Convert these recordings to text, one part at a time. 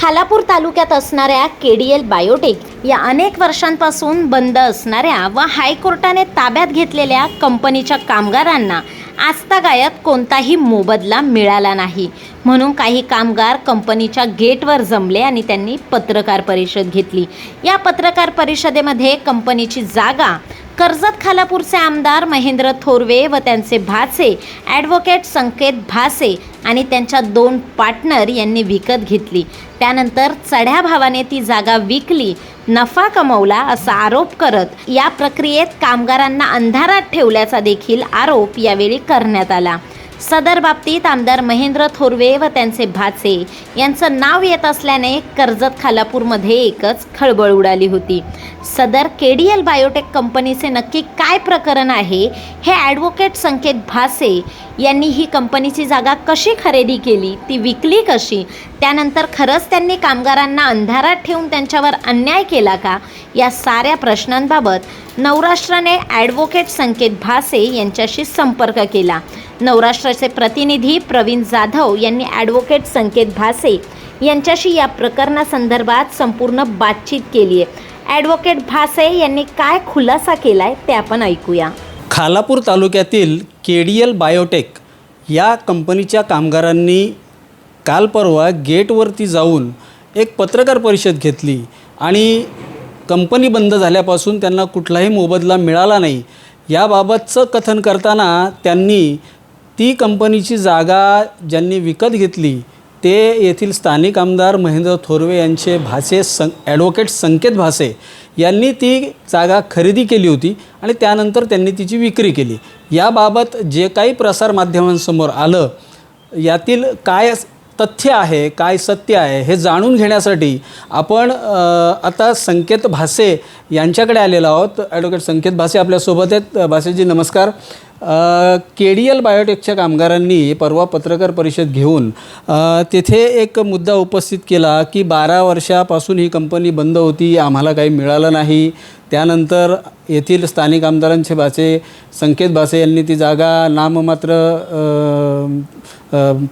खालापूर तालुक्यात असणाऱ्या के D L biotech या अनेक वर्षांपासून बंद असणाऱ्या व हायकोर्टाने ताब्यात घेतलेल्या कंपनीच्या कामगारांना आजतागायत कोणताही मोबदला मिळाला नाही. म्हणून काही कामगार कंपनीच्या गेटवर जमले आणि त्यांनी पत्रकार परिषद घेतली. या पत्रकार परिषदेमध्ये कंपनीची जागा कर्जत खालापूरचे आमदार महेंद्र थोरवे व त्यांचे भाचे ॲडव्होकेट संकेत भासे आणि त्यांच्या दोन पार्टनर यांनी विकत घेतली. त्यानंतर चढ्या भावाने ती जागा विकली नफा कमवला असा आरोप करत या प्रक्रियेत कामगारांना अंधारात ठेवल्याचा देखील आरोप यावेळी करण्यात आला. सदर बाबतीत आमदार महेंद्र थोरवे व त्यांचे भाचे यांचं नाव येत असल्याने कर्जत खालापूरमध्ये एकच खळबळ उडाली होती. सदर के डी एल बायोटेक कंपनीचे नक्की काय प्रकरण आहे हे ॲडव्होकेट संकेत भासे यांनी ही कंपनीची जागा कशी खरेदी केली ती विकली कशी त्यानंतर खरंच त्यांनी कामगारांना अंधारात ठेवून त्यांच्यावर अन्याय केला का या साऱ्या प्रश्नांबाबत नवराष्ट्राने ॲडव्होकेट संकेत भासे यांच्याशी संपर्क केला. नवराष्ट्राचे प्रतिनिधी प्रवीण जाधव यांनी ॲडव्होकेट संकेत भासे यांच्याशी या प्रकरणासंदर्भात संपूर्ण बातचीत केली आहे. ॲडव्होकेट भासे यांनी काय खुलासा केला आहे ते आपण ऐकूया. खालापूर तालुक्यातील के डी एल बायोटेक या कंपनीच्या कामगारांनी काल परवा गेटवरती जाऊन एक पत्रकार परिषद घेतली आणि कंपनी बंद झाल्यापासून त्यांना कुठलाही मोबदला मिळाला नाही. याबाबतचं कथन करताना त्यांनी ती कंपनीची जागा ज्यांनी विकत घेतली ते येथील स्थानिक आमदार महेंद्र थोरवे यांचे भासे सं ॲडव्होकेट संकेत भासे यांनी ती जागा खरेदी केली होती आणि त्यानंतर त्यांनी तिची विक्री केली. याबाबत जे काही प्रसारमाध्यमांसमोर आलं यातील काय तथ्य आहे काय सत्य आहे हे जाणून घेण्यासाठी आपण आता संकेत भासे यांच्याकडे आलेलो आहोत. ॲडव्होकेट संकेत भासे आपल्यासोबत आहेत. भासेजी नमस्कार. के डी एल बायोटेकच्या कामगारांनी परवा पत्रकार परिषद घेऊन तेथे एक मुद्दा उपस्थित केला की बारा वर्षापासून ही कंपनी बंद होती आम्हाला काही मिळालं नाही. त्यानंतर येथील स्थानिक आमदारांचे भाचे संकेत भासे यांनी ती जागा नाममात्र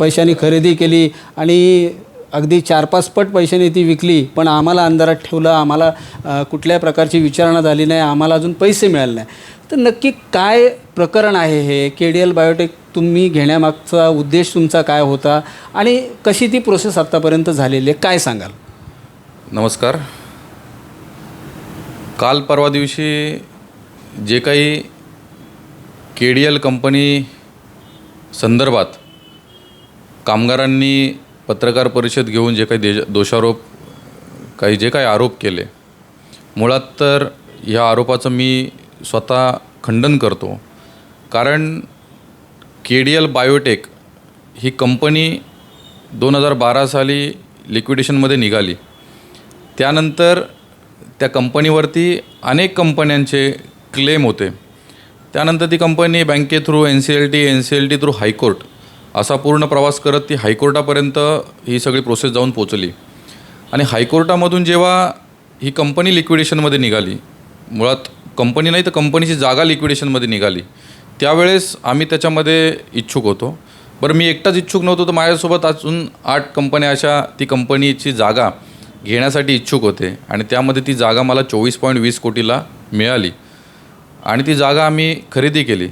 पैशांनी खरेदी केली आणि अगदी चार पाच पट पैशाने ती विकली पण आम्हाला अंधारात ठेवलं आम्हाला कुठल्या प्रकारची विचारणा झाली नाही आम्हाला अजून पैसे मिळाले नाही. तर नक्की काय प्रकरण आहे हे? के डी एल बायोटेक तुम्ही घेण्यामागचा उद्देश तुमचा काय होता? आणि कशी ती प्रोसेस आत्तापर्यंत झालेली आहे? काय सांगाल? नमस्कार. काल परवा दिवशी जे काही के डी एल कंपनी संदर्भात कामगारांनी पत्रकार परिषद घेऊन जे काही देश दोषारोप काही जे काही आरोप केले मुळात तर ह्या आरोपाचं मी स्वतः खंडन करतो. कारण के डी एल बायोटेक ही कंपनी दोन हजार बारा साली लिक्विडेशनमध्ये निघाली. त्यानंतर त्या कंपनीवरती अनेक कंपन्यांचे क्लेम होते. त्यानंतर ती कंपनी बँके through N C L T N C L T through high court असा पूर्ण प्रवास करत ती हायकोर्टापर्यंत ही सगळी प्रोसेस जाऊन पोचली. आणि हायकोर्टामधून जेव्हा ही कंपनी लिक्विडेशनमध्ये निघाली मुळात कंपनी नाही तर कंपनीची जागा लिक्विडेशनमध्ये निघाली त्यावेळेस आम्ही त्याच्यामध्ये इच्छुक होतो. बरं मी एकटाच इच्छुक नव्हतो तर माझ्यासोबत अजून आठ कंपन्या अशा ती कंपनीची जागा घेण्यासाठी इच्छुक होते आणि त्यामध्ये ती जागा मला चोवीस पॉईंट वीस कोटीला मिळाली. आणि ती जागा आम्ही खरेदी केली.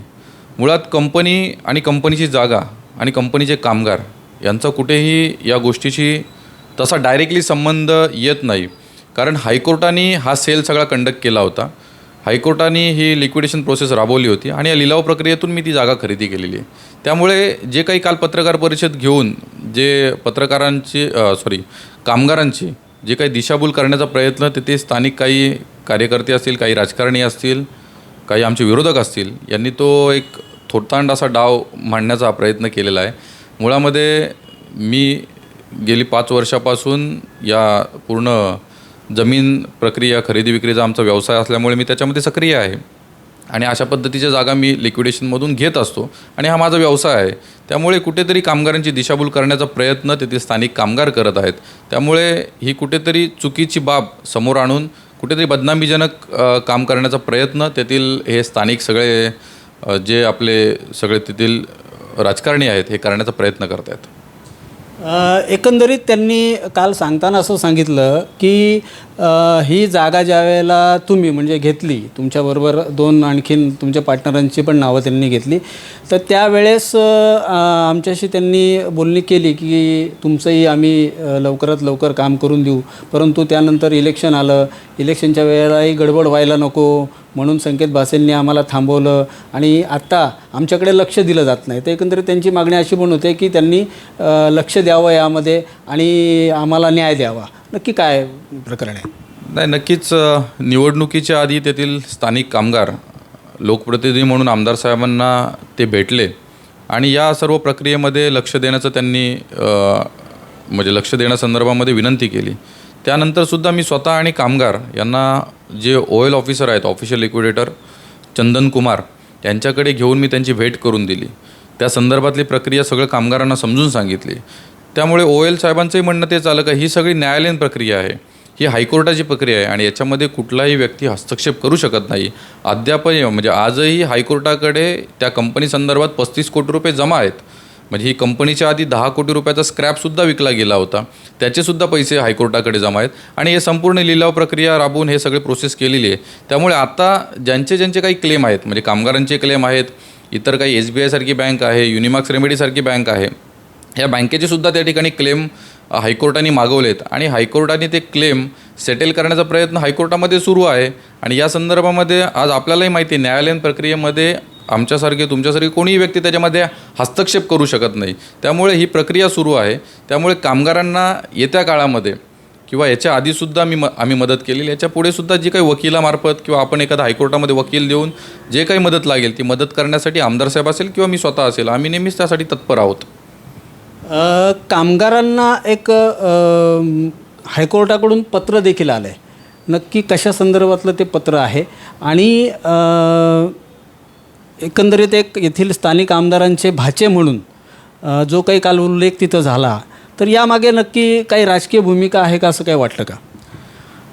मुळात कंपनी आणि कंपनीची जागा आणि कंपनीचे कामगार यांचा कुठेही या गोष्टीशी तसा डायरेक्टली संबंध येत नाही. कारण हायकोर्टाने हा सेल सगळा कंडक्ट केला होता. हायकोर्टाने ही लिक्विडेशन प्रोसेस राबवली होती आणि या लिलाव प्रक्रियेतून मी ती जागा खरेदी केलेली आहे. त्यामुळे जे काही काल पत्रकार परिषद घेऊन जे पत्रकारांची सॉरी कामगारांची जे काही दिशाभूल करण्याचा प्रयत्न ते ते स्थानिक काही कार्यकर्ते असतील काही राजकारणी असतील काही आमचे विरोधक असतील यांनी तो एक थोडतांड असा डाव मांडण्याचा प्रयत्न केलेला आहे. मुळामध्ये मी गेली पाच वर्षापासून या पूर्ण जमीन प्रक्रिया खरेदी विक्रीचा आमचा व्यवसाय असल्यामुळे मी त्याच्यामध्ये सक्रिय आहे. आणि अशा पद्धतीच्या जागा मी लिक्विडेशनमधून घेत असतो. आणि हा माझा व्यवसाय आहे. त्यामुळे कुठेतरी कामगारांची दिशाभूल करण्याचा प्रयत्न तेथील स्थानिक कामगार करत आहेत. त्यामुळे ही कुठेतरी चुकीची बाब समोर आणून कुठेतरी बदनामीजनक काम करण्याचा प्रयत्न तेथील हे स्थानिक सगळे जे आपले सगळे तेथील राजकारणी आहेत हे करण्याचा प्रयत्न करत आहेत एकंदरीत त्यांनी काल सांगताना असं सांगितलं की ही जागा ज्या वेळेला तुम्ही म्हणजे घेतली तुमच्याबरोबर दोन आणखीन तुमच्या पार्टनरांची पण नावं त्यांनी घेतली तर त्यावेळेस आमच्याशी त्यांनी बोलणी केली की तुमचंही आम्ही लवकरात लवकर काम करून देऊ. परंतु त्यानंतर इलेक्शन आलं. इलेक्शनच्या वेळेलाही गडबड व्हायला नको. म्हणून संकेत भासेंनी आम्हाला थांबवलं आणि आत्ता आमच्याकडे लक्ष दिलं जात नाही. तर एकंदरीत त्यांची मागणी अशी पण होते की त्यांनी लक्ष द्यावं यामध्ये आणि आम्हाला न्याय द्यावा. नक्की काय प्रकरण आहे? नाही नक्कीच निवडणुकीच्या आधी तेथील स्थानिक कामगार लोकप्रतिनिधी म्हणून आमदार साहेबांना ते भेटले आणि या सर्व प्रक्रियेमध्ये लक्ष देण्याचं त्यांनी म्हणजे लक्ष देण्यासंदर्भामध्ये विनंती केली. त्यानंतरसुद्धा मी स्वतः आणि कामगार यांना जे ओएल ऑफिसर आहेत ऑफिशियल लिक्विडेटर चंदन कुमार यांच्याकडे घेऊन मी त्यांची भेट करून दिली. त्या संदर्भातली प्रक्रिया सगळं कामगारांना समजून सांगितली. त्यामुळे ओ एल साहेबांचंही म्हणणं तेच आलं का ही सगळी न्यायालयीन प्रक्रिया आहे. ही हायकोर्टाची प्रक्रिया आहे आणि याच्यामध्ये कुठलाही व्यक्ती हस्तक्षेप करू शकत नाही. अद्यापही म्हणजे आजही हायकोर्टाकडे त्या कंपनी संदर्भात पस्तीस कोटी रुपये जमा आहेत. म्हणजे ही कंपनीच्या आधी दहा कोटी रुपयाचा स्क्रॅपसुद्धा विकला गेला होता. त्याचेसुद्धा पैसे हायकोर्टाकडे जमा आहेत. आणि हे संपूर्ण लिलाव प्रक्रिया राबवून हे सगळे प्रोसेस केलेली आहे. त्यामुळे आता ज्यांचे ज्यांचे काही क्लेम आहेत म्हणजे कामगारांचे क्लेम आहेत इतर काही एस बी आयसारखी बँक आहे युनिमार्क्स रेमेडीसारखी बँक आहे या बँकेचे सुद्धा त्या ठिकाणी क्लेम हायकोर्टाने मागवलेत. आणि हायकोर्टाने ते क्लेम सेटल करण्याचा प्रयत्न हायकोर्टामध्ये सुरू आहे. आणि या संदर्भामध्ये आज आपल्यालाही माहिती आहे न्यायालयीन प्रक्रियेमध्ये आमच्यासारखे तुमच्यासारखे कोणीही व्यक्ती त्याच्यामध्ये हस्तक्षेप करू शकत नाही. त्यामुळे ही प्रक्रिया सुरू आहे. त्यामुळे कामगारांना येत्या काळामध्ये किंवा याच्या आधीसुद्धा मी म आम्ही मदत केलेली याच्या पुढेसुद्धा जी काही वकिलामार्फत किंवा आपण एखादा हायकोर्टामध्ये वकील देऊन जे काही मदत लागेल ती मदत करण्यासाठी आमदार साहेब असेल किंवा मी स्वतः असेल आम्ही नेहमीच त्यासाठी तत्पर आहोत. कामगारांना एक हायकोर्टाकडून पत्र देखील आलं आहे नक्की कशा संदर्भातलं ते पत्र आहे? आणि एकंदरीत एक येथील स्थानिक आमदारांचे भाचे म्हणून जो काही काल उल्लेख तिथं झाला तर यामागे नक्की काही राजकीय भूमिका आहे का असं काही वाटलं का?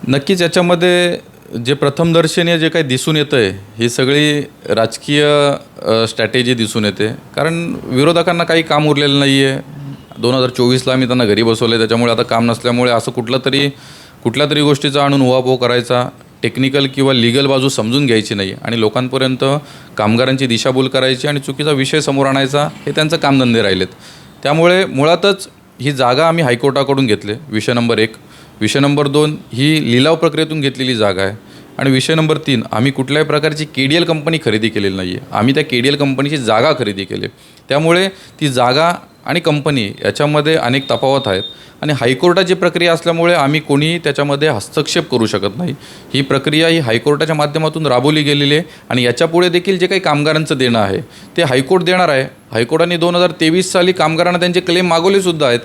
नक्कीच याच्यामध्ये जे प्रथमदर्शनीय जे काही दिसून येतं आहे ही सगळी राजकीय स्ट्रॅटेजी दिसून येते. कारण विरोधकांना काही काम उरलेलं नाही आहे दोन हजार चोवीसला आम्ही त्यांना घरी बसवलं त्याच्यामुळे आता काम नसल्यामुळे असं कुठलं तरी कुठल्या तरी गोष्टीचा आणून उहापोह करायचा. टेक्निकल किंवा लिगल बाजू समजून घ्यायची नाही आणि लोकांपर्यंत कामगारांची दिशाभूल करायची आणि चुकीचा विषय समोर आणायचा हे त्यांचं कामधंदे राहिलेत. त्यामुळे मुळातच ही जागा आम्ही हायकोर्टाकडून घेतले. विषय नंबर एक. विषय नंबर दोन ही लिलाव प्रक्रियेतून घेतलेली जागा आहे. आणि विषय नंबर तीन आम्ही कुठल्याही प्रकारची के डी एल कंपनी खरेदी केलेली नाही आहे आम्ही त्या के डी एल कंपनीची जागा खरेदी केली. त्यामुळे ती जागा आणि कंपनी याच्यामध्ये अनेक तफावत आहेत. आणि हायकोर्टाची प्रक्रिया असल्यामुळे आम्ही कोणीही त्याच्यामध्ये हस्तक्षेप करू शकत नाही. ही प्रक्रिया ही हायकोर्टाच्या माध्यमातून राबवली गेलेली आहे आणि याच्यापुढे देखील जे काही कामगारांचं देणं आहे ते हायकोर्ट देणार आहे. हायकोर्टाने दोन हजार तेवीस साली कामगारांना त्यांचे क्लेम मागवले सुद्धा आहेत.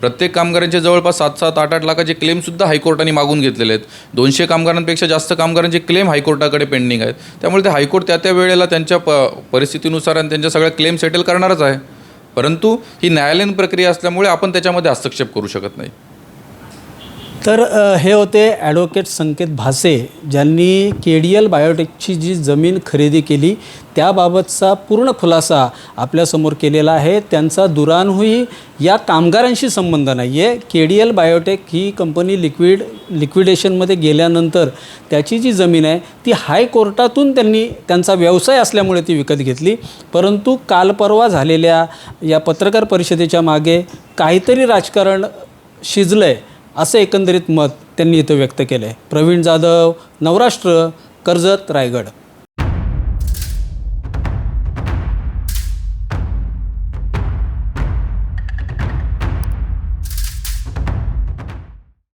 प्रत्येक कामगारांचे जवळपास सात सात आठ आठ लाखाचे क्लेमसुद्धा हायकोर्टाने मागून घेतलेले आहेत. दोनशे कामगारांपेक्षा जास्त कामगारांचे क्लेम हायकोर्टाकडे पेंडिंग आहेत. त्यामुळे ते हायकोर्ट त्या त्या वेळेला त्यांच्या प परिस्थितीनुसार आणि त्यांच्या सगळ्या क्लेम सेटल करणारच आहे. परंतु ही न्यायालयीन प्रक्रिया असल्यामुळे आपण त्याच्यामध्ये हस्तक्षेप करू शकत नाही. तर हे होते ॲडव्होकेट संकेत भासे ज्यांनी के डी एल बायोटेकची जी जमीन खरेदी केली त्याबाबतचा पूर्ण खुलासा आपल्यासमोर केलेला आहे. त्यांचा दुरानहूही या कामगारांशी संबंध नाही आहे के डी एल बायोटेक ही कंपनी लिक्विड लिक्विडेशनमध्ये गेल्यानंतर त्याची जी जमीन आहे ती हायकोर्टातून त्यांनी त्यांचा व्यवसाय असल्यामुळे ती विकत घेतली. परंतु काल परवा झालेल्या या पत्रकार परिषदेच्या मागे काहीतरी राजकारण शिजलं आहे असं एकंदरीत मत त्यांनी इथं व्यक्त केलं आहे प्रवीण जाधव नवराष्ट्र कर्जत रायगड.